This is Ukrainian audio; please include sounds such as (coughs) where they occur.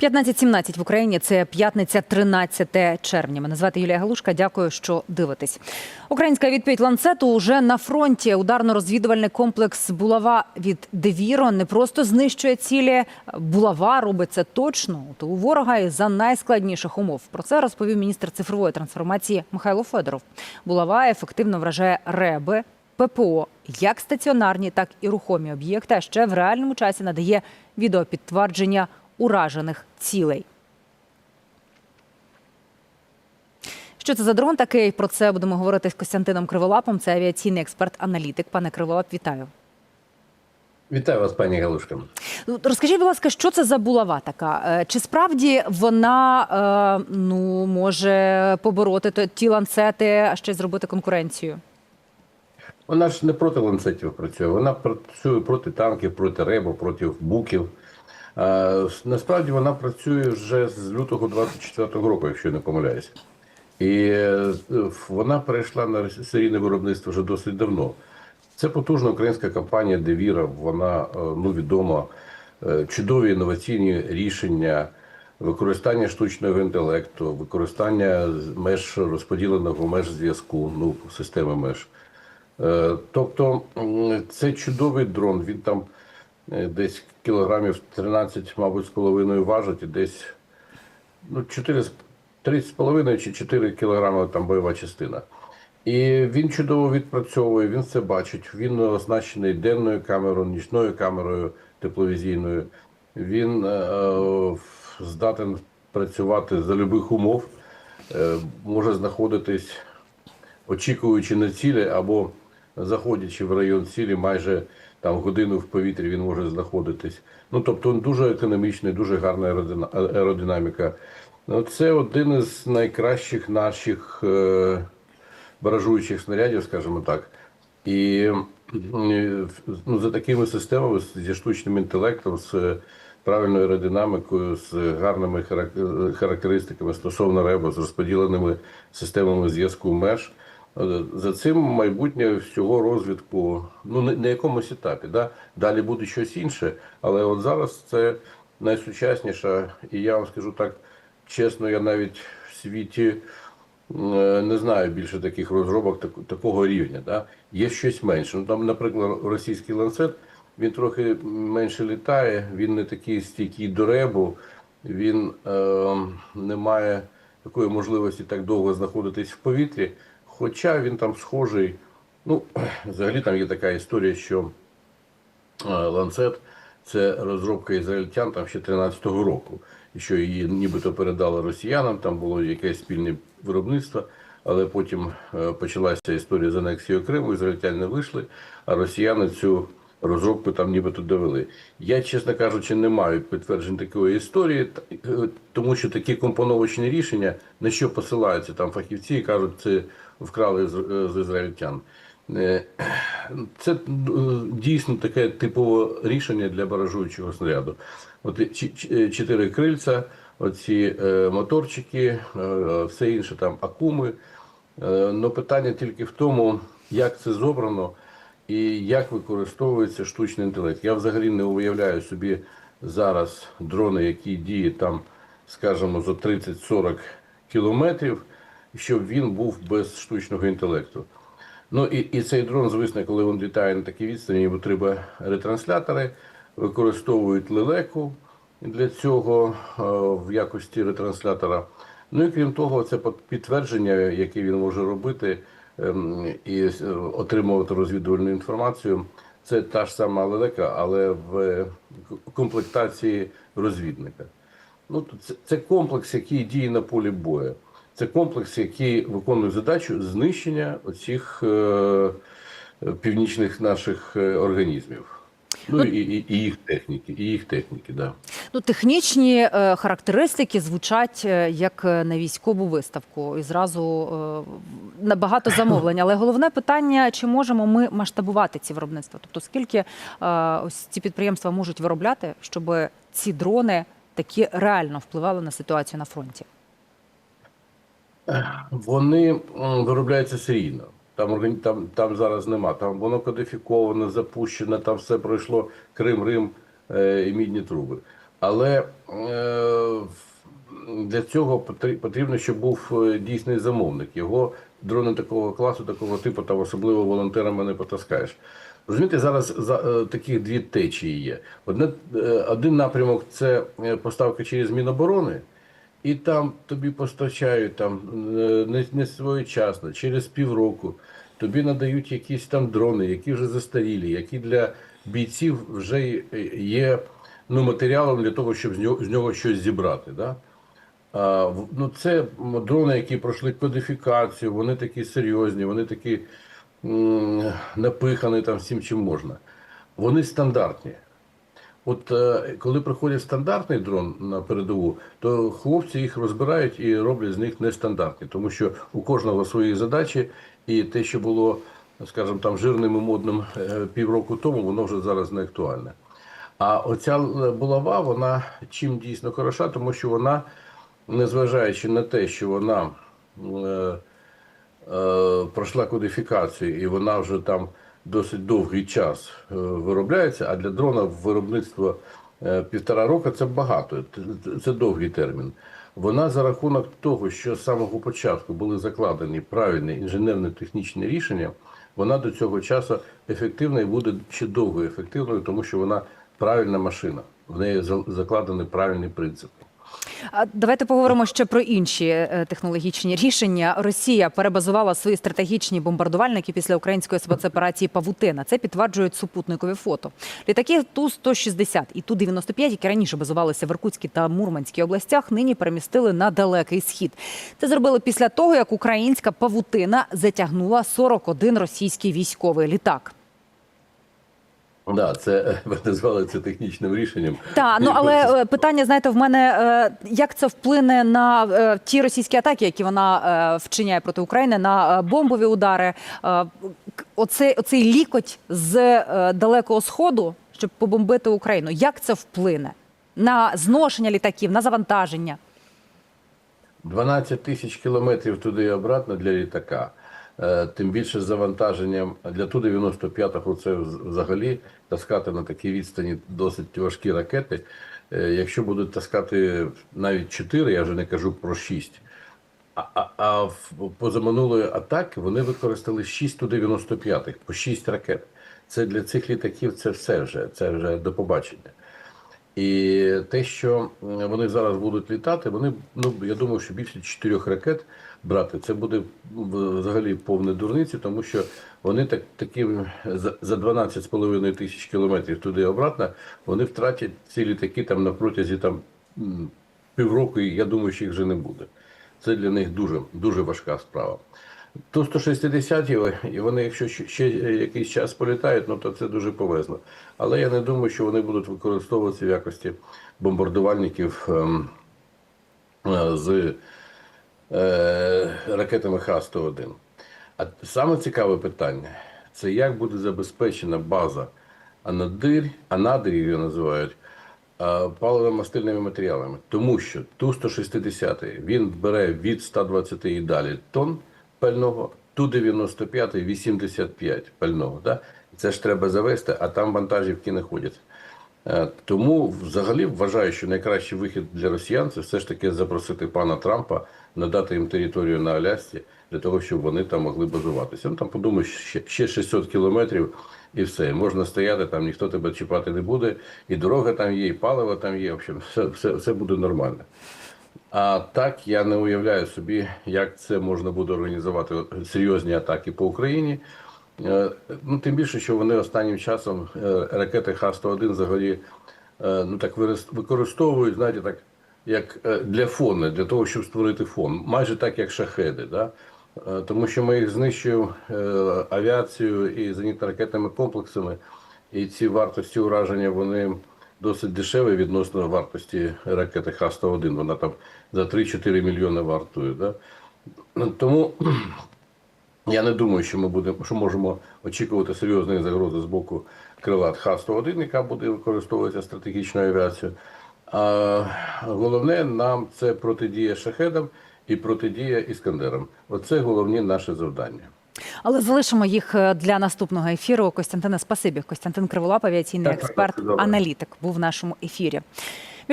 15.17 в Україні. Це п'ятниця, 13 червня. Мене звати Юлія Галушка. Дякую, що дивитесь. Українська відповідь ланцету уже на фронті. Ударно-розвідувальний комплекс булава від Девіро не просто знищує цілі. Булава робить це точно то у ворога і за найскладніших умов. Про це розповів міністр цифрової трансформації Михайло Федоров. Булава ефективно вражає реби. ППО як стаціонарні, так і рухомі об'єкти, а ще в реальному часі надає відеопідтвердження уражених цілей. Що це за дрон такий? Про це будемо говорити з Костянтином Криволапом. Це авіаційний експерт-аналітик. Пане Криволап, вітаю. Вітаю вас, пані Галушка. Ну, Розкажіть, будь ласка, що це за булава така? Е, Чи справді вона е, ну, може побороти ті ланцети, а ще й зробити конкуренцію? Вона ж не проти ланцетів працює, вона працює проти танків, проти ребу, проти буків. А, насправді вона працює вже з лютого 24-го року, якщо я не помиляюсь. І е, вона перейшла на серійне виробництво вже досить давно. Це потужна українська компанія Девіра. Вона е, ну, відома, Е, чудові інноваційні рішення, використання штучного інтелекту, використання меж розподіленого меж зв'язку, ну, системи меж. Е, Тобто це чудовий дрон. Він там е, десь кілограмів 13, мабуть, з половиною важить, і десь ну, 4, з- 3,5 чи 4 кілограми там бойова частина. І він чудово відпрацьовує, він це бачить. Він оснащений денною камерою, нічною камерою тепловізійною. Він е, е, здатен працювати за будь-яких умов, е, може знаходитись очікуючи на цілі або заходячи в район цілі, майже там годину в повітрі він може знаходитись. Ну тобто він дуже економічний, дуже гарна аеродинаміка. Ну, це один із найкращих наших е, баражуючих снарядів, скажімо так. І е, ну, за такими системами зі штучним інтелектом, з правильною аеродинамікою, з гарними характеристиками стосовно реба, з розподіленими системами зв'язку меж. За цим майбутнє всього розвитку, ну на якомусь етапі. Да? Далі буде щось інше, але от зараз це найсучасніша, і я вам скажу так чесно, я навіть в світі е, не знаю більше таких розробок так, такого рівня. Да? Є щось менше. Ну там, наприклад, російський ланцет він трохи менше літає, він не такий стійкий до ребу, він е, не має такої можливості так довго знаходитись в повітрі. Хоча він там схожий. Ну, (clears throat) взагалі там є така історія, що е, ланцет це розробка ізраїльтян там ще 13-го року, і що її нібито передали росіянам, там було якесь спільне виробництво, але потім е, почалася історія з анексією Криму, ізраїльтяни вийшли, а росіяни цю розробку там нібито довели. Я, чесно кажучи, не маю підтверджень такої історії, е, тому що такі компоновочні рішення, на що посилаються там фахівці і кажуть, це вкрали з, е, ізраїльтян. Е, Це дійсно таке типове рішення для баражуючого снаряду. От чотири крильця, оці моторчики, все інше там акуми. Но питання тільки в тому, як це зобрано і як використовується штучний інтелект. Я взагалі не уявляю собі зараз дрони, які діють там, скажімо, за 30-40 кілометрів, щоб він був без штучного інтелекту. Ну і, і цей дрон, звісно, коли він літає на такій відстані, йому треба ретранслятори, використовують лелеку для цього е, в якості ретранслятора. Ну і крім того, це під- підтвердження, яке він може робити і е, отримувати розвідувальну інформацію. Це та ж сама лелека, але в комплектації розвідника. Ну, це, це комплекс, який діє на полі бою. Це комплекс, який виконує задачу знищення оцих е, північних наших е, організмів. Ну і, і, і їх техніки, і їх техніки, да. Ну, технічні е, характеристики звучать е, як е, на військову виставку, і зразу е, на багато (coughs) замовлень. Але головне питання: чи можемо ми масштабувати ці виробництва? Тобто, скільки е, ось ці підприємства можуть виробляти, щоб ці дрони такі реально впливали на ситуацію на фронті? Вони виробляються серійно. Там, там, там зараз нема. Там воно кодифіковано, запущено, там все пройшло Крим, Рим е, і мідні труби. Але е, для цього потрібно, щоб був е, дійсний замовник. Його дрони такого класу, такого типу, там особливо волонтерами не потаскаєш. Розумієте, зараз за, е, таких дві течії є. Одне, е, один напрямок це поставка через Міноборони, і там тобі постачають там е, не, не своєчасно, через півроку. Тобі надають якісь там дрони, які вже застарілі, які для бійців вже є ну, матеріалом для того, щоб з нього, з нього щось зібрати. Да? А, ну, це дрони, які пройшли кодифікацію, вони такі серйозні, вони такі м, напихані там всім, чим можна. Вони стандартні. От е, коли приходить стандартний дрон на передову, то хлопці їх розбирають і роблять з них нестандартні, тому що у кожного свої задачі, і те, що було, скажімо, там жирним і модним е, півроку тому, воно вже зараз не актуальне. А оця булава, вона чим дійсно хороша, тому що вона, незважаючи на те, що вона е, е, пройшла кодифікацію і вона вже там досить довгий час е, виробляється, а для дрона виробництво е, півтора року це багато, це- довгий термін. Вона за рахунок того, що з самого початку були закладені правильні інженерно-технічні рішення, вона до цього часу ефективна і буде ще довго ефективною, тому що вона правильна машина. В неї за- закладені правильні принципи. А Давайте поговоримо ще про інші е, технологічні рішення. Росія перебазувала свої стратегічні бомбардувальники після української спецоперації Павутина. Це підтверджують супутникові фото. Літаки Ту-160 і Ту-95, які раніше базувалися в Іркутській та Мурманській областях, нині перемістили на далекий схід. Це зробили після того, як українська павутина затягнула 41 російський військовий літак. Да, це ви назвали це технічним рішенням. Так, ну але е, питання, знаєте, в мене е, як це вплине на е, ті російські атаки, які вона е, вчиняє проти України, на е, бомбові удари. Е, Оцей, оцей лікоть з е, далекого сходу, щоб побомбити Україну. Як це вплине на зношення літаків, на завантаження? 12 тисяч кілометрів туди і обратно для літака. Е, Тим більше з завантаженням для Ту-95 це взагалі таскати на такій відстані досить важкі ракети. Е, Якщо будуть таскати навіть 4, я вже не кажу про 6. А, а, а в позаминулої атаки вони використали 6 Ту-95, по 6 ракет. Це для цих літаків це все вже, це вже до побачення. І те, що вони зараз будуть літати, вони ну я думаю, що більше чотирьох ракет брати, це буде взагалі повне дурниці, тому що вони так такі за- за 12,5 тисяч кілометрів туди і обратно, вони втратять ці літаки там на протязі там півроку, і я думаю, що їх вже не буде. Це для них дуже дуже важка справа. Ту 160 і вони, якщо ще- якийсь час політають, ну то це дуже повезло. Але я не думаю, що вони будуть використовуватися в якості бомбардувальників ем, е, з е, ракетами Х-101. А саме цікаве питання це як буде забезпечена база Анадир, Анадир її називають, е, паливно-мастильними матеріалами. Тому що Ту-160 він бере від 120 і далі тонн пального, Ту-95 85 пального. Да? Це ж треба завести, а там вантажівки не ходять. Е, Тому взагалі вважаю, що найкращий вихід для росіян це все ж таки запросити пана Трампа, надати їм територію на Алясці для того, щоб вони там могли базуватися. Ну там подумаєш, ще, ще 600 кілометрів і все. Можна стояти, там ніхто тебе чіпати не буде, і дорога там є, і паливо там є. В общем, все, все, все буде нормально. А так я не уявляю собі, як це можна буде організувати серйозні атаки по Україні. Е, Ну, тим більше, що вони останнім часом е, ракети Х-101 взагалі е, ну, так використовують, знаєте, так, як для фону, для того, щоб створити фон. Майже так, як шахеди. Да? Тому що ми їх знищуємо авіацією і зенітно-ракетними комплексами, і ці вартості ураження вони досить дешеві відносно вартості ракети Х-101. Вона там за 3-4 мільйони вартує. Да? Тому (clears throat) я не думаю, що ми будемо, що можемо очікувати серйозної загрози з боку крилат Х-101, яка буде використовуватися стратегічною авіацією. А головне нам це протидія шахедам і протидія іскандерам. Оце головні наші завдання. Але залишимо їх е, для наступного ефіру. Костянтина Спасибі. Костянтин Криволап, авіаційний так, експерт, так, аналітик, був в нашому ефірі.